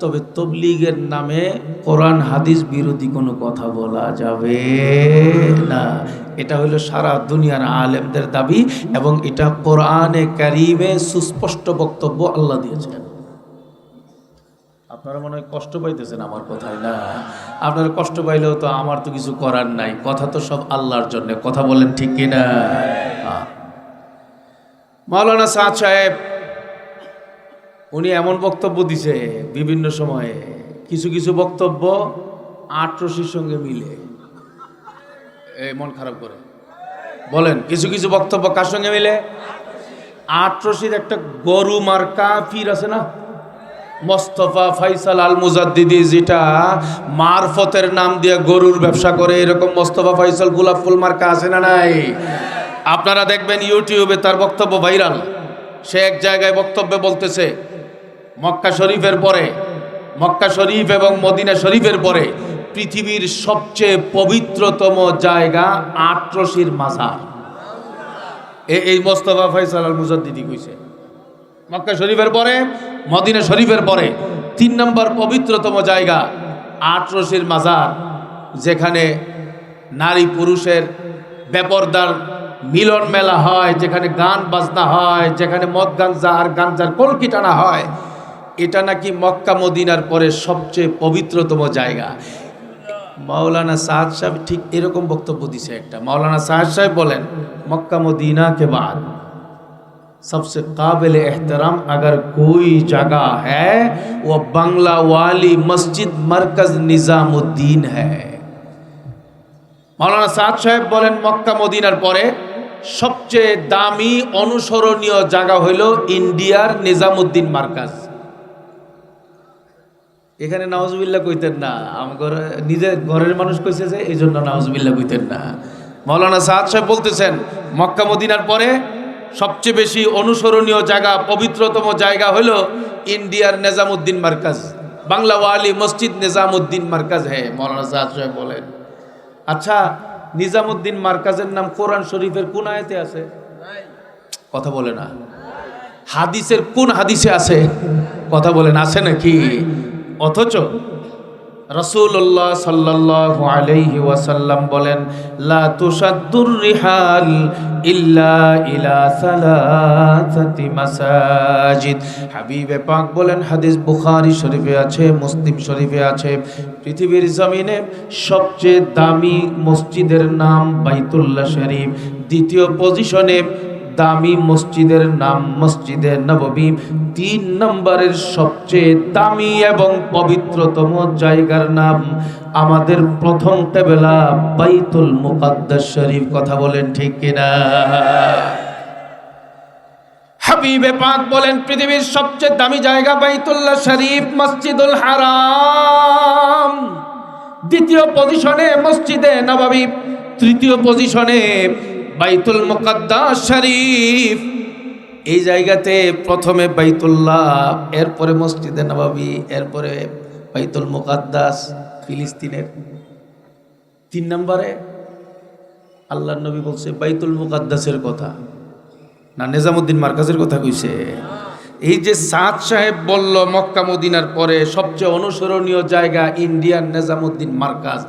তবে তবলিগের নামে কোরআন, হাদিস বিরোধী কোনো কথা বলা যাবে না। এটা হলো সারা দুনিয়ার আলেমদের দাবি এবং এটা কোরআনে কারিমে সুস্পষ্ট বক্তব্য আল্লাহ দিয়েছেন। আপনারা মনে হয় কষ্ট পাইতেছেন আমার কথায়, না? আপনারা কষ্ট পাইলেও তো আমার তো কিছু করার নাই। কথা তো সব আল্লাহর জন্য। কথা বলেন ঠিক কিনা? হ্যাঁ। মাওলানা সাহেব উনি এমন বক্তব্য দিছে বিভিন্ন সময়ে। কিছু কিছু বক্তব্য আটরশির সঙ্গে মিলে। এই মন খারাপ করে। বলেন কিছু কিছু বক্তব্য কার সঙ্গে মিলে? আটরশির একটা গরু মার্কা পীর আছে না? মোস্তফা ফাইসাল আল মুজাদ্দিদি যেটা মারফতের নাম দিয়ে গরুর ব্যবসা করে এরকম মোস্তফা ফাইসাল গোলাপ ফুল মার্কা আছে না নাই? আপনারা দেখবেন ইউটিউবে তার বক্তব্য ভাইরাল। সে এক জায়গায় বক্তব্যে বলতেছে মক্কা শরীফের পরে, মক্কা শরীফ এবং মদিনা শরীফের পরে পৃথিবীর সবচেয়ে পবিত্রতম জায়গা আটরশির মাজার। এই মোস্তফা ফয়সাল আল মুজাদ্দিদি কইছে। মক্কা শরীফের পরে, মদিনা শরীফের পরে তিন নম্বর পবিত্রতম জায়গা আটরশির মাজার, যেখানে নারী পুরুষের বেপরদার মিলন মেলা হয়, যেখানে গান বাজনা হয়, যেখানে মদ গাঞ্জা আর গাঞ্জার কলকি টানা হয়। এটা নাকি মক্কা মদিনার পরে সবচেয়ে পবিত্রতম জায়গা মাওলানা সাদ সাহেব ঠিক এরকম বক্তব্য দিছে একটা মাওলানা সাদ সাহেব বলেন মক্কা মদিনা के बाद सबसे काबिल एहतराम अगर कोई जगह है वो बंगला वाली मस्जिद मरकज निजामुद्दीन है মাওলানা সাদ সাহেব বলেন মক্কা মদিনার পরে সবচেয়ে দামি অনুসরণীয় জায়গা হইল ইন্ডিয়ার নিজামুদ্দিন মার্কাজ এখানে নওয়াজবিল্লা কইতেন না। আমার নিজের ঘরের মানুষ কইছে যে এই জন্য নওয়াজবিল্লা কইতেন না। মৌলানা সাহাদ সাহেব বলতেছেন, মক্কা মদিনার পরে সবচেয়ে বেশি অনুসরণীয় জায়গা, পবিত্রতম জায়গা হল ইন্ডিয়ার নিজামুদ্দিন মার্কাজ। বাংলা ওয়ালি মসজিদ নিজামুদ্দিন মার্কাজ হ্যাঁ মৌলানা সাদ সাহেব বলেন। আচ্ছা নিজামুদ্দিন মার্কাজের নাম কোরআন শরীফের কোন আয়াতে আছে? কথা বলে না। হাদিসের কোন হাদিসে আছে? কথা বলেন আছে নাকি? অথচ রসুল্লাহ সাল্লাল্লাহু আলাইহি ওয়াসাল্লাম বলেন ইল্লা ইলা সালাসাতি মাসাজিদ। হাবিবে বলেন, হাদিস বুখারী শরীফে আছে, মুসলিম শরীফে আছে। পৃথিবীর জমিনে সবচেয়ে দামি মসজিদের নাম বাইতুল্লাহ শরীফ। দ্বিতীয় পজিশনে দামি মসজিদের নাম মসজিদে নববী। তিন নম্বরের সবচেয়ে দামি এবং পবিত্রতম জায়গার নাম আমাদের প্রথম টেবেলা বাইতুল মুকাদ্দাস শরীফ। কথা বলেন ঠিক কিনা? হাবিবে পাক বলেন, পৃথিবীর সবচেয়ে দামি জায়গা বাইতুল্লাহ শরীফ মসজিদুল হারাম। দ্বিতীয় পজিশনে মসজিদে নববী, তৃতীয় পজিশনে বাইতুল মুকাদ্দাস শরীফ। এই জায়গাতে প্রথমে বাইতুল্লাহ, এরপরে মসজিদে নবাবী, এরপরে বাইতুল মুকাদ্দাস, ফিলিস্তিনের। তিন নম্বরে আল্লাহ নবী বলছে, বাইতুল মুকাদ্দাসের কথা। না, নিজামুদ্দিন মার্কাজের কথা কইছে। এই যে সাদ সাহেব বলল, মক্কা মদিনার পরে সবচেয়ে অনুসরণীয় জায়গা ইন্ডিয়ান নিজামুদ্দিন মার্কাজ।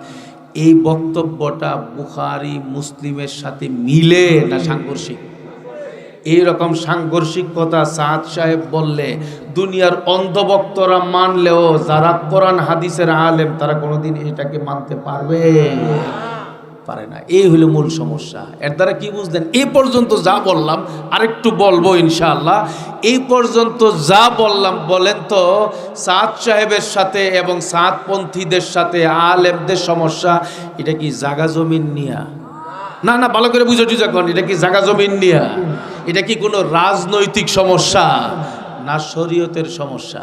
এই বক্তব্যটা বুখারি, মুসলিমের সাথে মিলে না সাংঘর্ষিক? এইরকম সাংঘর্ষিক কথা সাদ সাহেব বললে, দুনিয়ার অন্ধভক্তরা মানলেও যারা কোরআন হাদিসের আলেম, তারা কোনোদিন এটাকে মানতে পারবে? পারে না। এই হলো মূল সমস্যা। এর দ্বারা কি বুঝলেন? এই পর্যন্ত যা বললাম, আরেকটু বলব ইনশাআল্লাহ। এই পর্যন্ত যা বললাম বলেন তো সাদ সাহেবের সাথে এবং সাদপন্থীদের সাথে আলেমদের সমস্যা এটা কি জাগা জমিন নিয়া না না ভালো করে বুঝে টুঝা করেন এটা কি জাগা জমিন নিয়া এটা কি কোনো রাজনৈতিক সমস্যা না শরীয়তের সমস্যা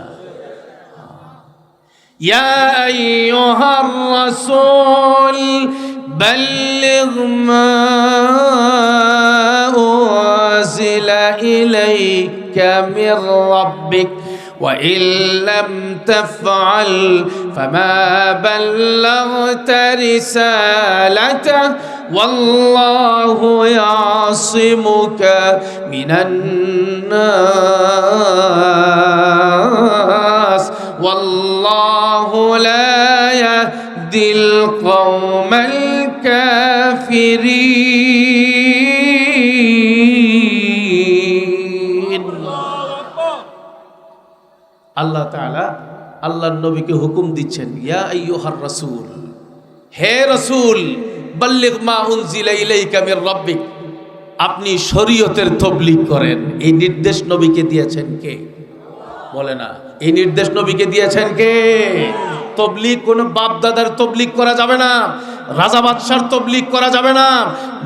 يا أيها الرسول بلغ ما أنزل إليك من ربك وإن لم تفعل فما بلغت رسالته والله يعصمك من الناس والله لا يهدي القوم الكافرين. আল্লাহ তাআলা আল্লাহর নবীকে হুকুম দিচ্ছেন, ইয়া আইয়ুহার রাসূল, হে রাসূল, বাল্লিগ মা উনজিলা ইলাইকা মির আপনি শরীয়তের তবলিগ করেন। এই নির্দেশ নবীকে দিয়েছেন কে? বলে না। এই নির্দেশ নবীকে দিয়েছেন কে? তবলিগ, কোন বাপ দাদার তবলিগ করা যাবে না। রাজা বাদশার তবলিগ করা যাবে না।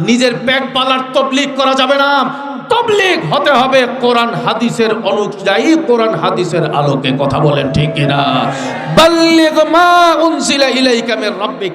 নিজের পেট পালার তবলিগ করা যাবে না। তবলিগ হতে হবে কোরআন হাদিসের অনুযায়ী কোরআন হাদিসের আলোকে। কথা বলেন ঠিক কিনা? বাল্লিগ মা উনসিলা ইলাইকা মির রাব্বিক।